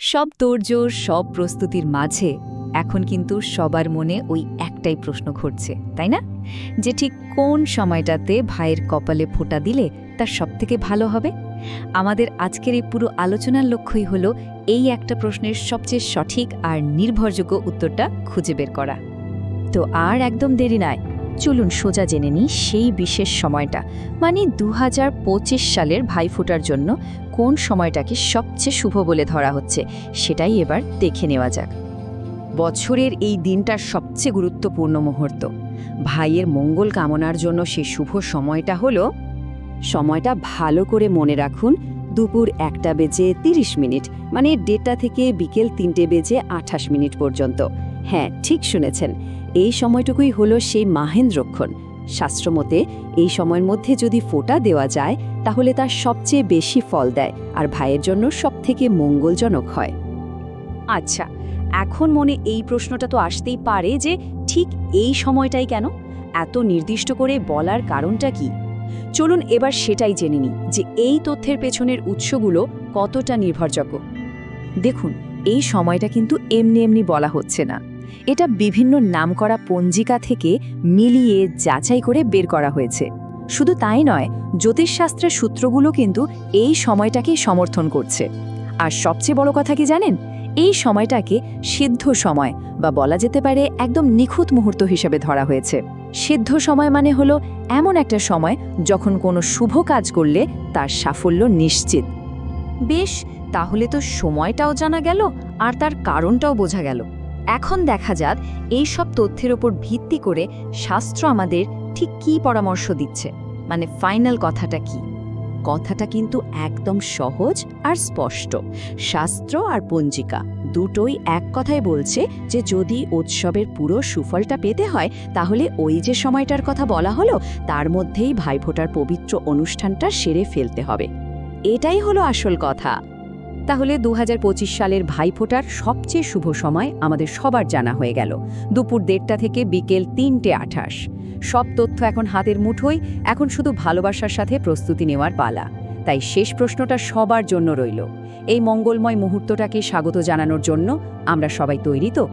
সব তোড়জোড়, সব প্রস্তুতির মাঝে এখন কিন্তু সবার মনে ওই একটাই প্রশ্ন ঘটছে, তাই না? যে ঠিক কোন সময়টাতে ভাইয়ের কপালে ফোঁটা দিলে তার সবথেকে ভালো হবে? আমাদের আজকের এই পুরো আলোচনার লক্ষ্যই হলো এই একটা প্রশ্নের সবচেয়ে সঠিক আর নির্ভরযোগ্য উত্তরটা খুঁজে বের করা। তো আর একদম দেরি নয় চলুন সোজা জেনে নিই সেই বিশেষ সময়টা মানে দু হাজার পঁচিশ সালের ভাইফোঁটার জন্য কোন সময়টাকে সবচেয়ে শুভ বলে ধরা হচ্ছে, সেটাই এবার দেখে নেওয়া যাক। বছরের এই দিনটার সবচেয়ে গুরুত্বপূর্ণ মুহূর্ত, ভাইয়ের মঙ্গল কামনার জন্য সে শুভ সময়টা হলো, সময়টা ভালো করে মনে রাখুন, দুপুর একটা বেজে ৩০ মিনিট মানে দেড়টা থেকে বিকেল তিনটে বেজে আঠাশ মিনিট পর্যন্ত। হ্যাঁ ঠিক শুনেছেন। এই সময়টুকুই হলো সেই মাহেন্দ্রক্ষণ। শাস্ত্রমতে, এই সময়ের মধ্যে যদি ফোটা দেওয়া যায়, তাহলে তার সবচেয়ে বেশি ফল দেয়, আর ভাইয়ের জন্য সবথেকে মঙ্গলজনক হয়। আচ্ছা এখন মনে এই প্রশ্নটা তো আসতেই পারে যে ঠিক এই সময়টাই কেন? এত নির্দিষ্ট করে বলার কারণটা কি? চলুন এবার সেটাই জেনে নিই যে এই তথ্যের পেছনের উৎসগুলো কতটা নির্ভরযোগ্য। দেখুন, এই সময়টা কিন্তু এমনি এমনি বলা হচ্ছে না। এটা বিভিন্ন নামকরা পঞ্জিকা থেকে মিলিয়ে যাচাই করে বের করা হয়েছে। শুধু তাই নয়, জ্যোতিষশাস্ত্রের সূত্রগুলো কিন্তু এই সময়টাকেই সমর্থন করছে। আর সবচেয়ে বড় কথা কি জানেন? এই সময়টাকে সিদ্ধ সময় বা বলা যেতে পারে একদম নিখুঁত মুহূর্ত হিসেবে ধরা হয়েছে। সিদ্ধ সময় মানে হলো এমন একটা সময় যখন কোনো শুভ কাজ করলে তার সাফল্য নিশ্চিত। বেশ, তাহলে তো সময়টাও জানা গেল আর তার কারণটাও বোঝা গেল। এখন দেখা যাক এই সব তথ্যের ওপর ভিত্তি করে শাস্ত্র আমাদের ঠিক কী পরামর্শ দিচ্ছে। মানে ফাইনাল কথাটা কি? কথাটা কিন্তু একদম সহজ আর স্পষ্ট। শাস্ত্র আর পঞ্জিকা দুটোই এক কথাই বলছে যে যদি উৎসবের পুরো সুফলটা পেতে হয়, তাহলে ওই যে সময়টার কথা বলা হলো, তার মধ্যেই ভাইফোঁটার পবিত্র অনুষ্ঠানটা সেরে ফেলতে হবে। এটাই হলো আসল কথা। তাহলে দু হাজার পঁচিশ সালের ভাইফোঁটার সবচেয়ে শুভ সময় আমাদের সবার জানা হয়ে গেল। দুপুর দেড়টা থেকে বিকেল তিনটে আঠাশ। সব তথ্য এখন হাতের মুঠোয়, এখন শুধু ভালোবাসার সাথে প্রস্তুতি নেওয়ার পালা। তাই শেষ প্রশ্নটা সবার জন্য রইল। এই মঙ্গলময় মুহূর্তটাকে স্বাগত জানানোর জন্য আমরা সবাই তৈরি তো?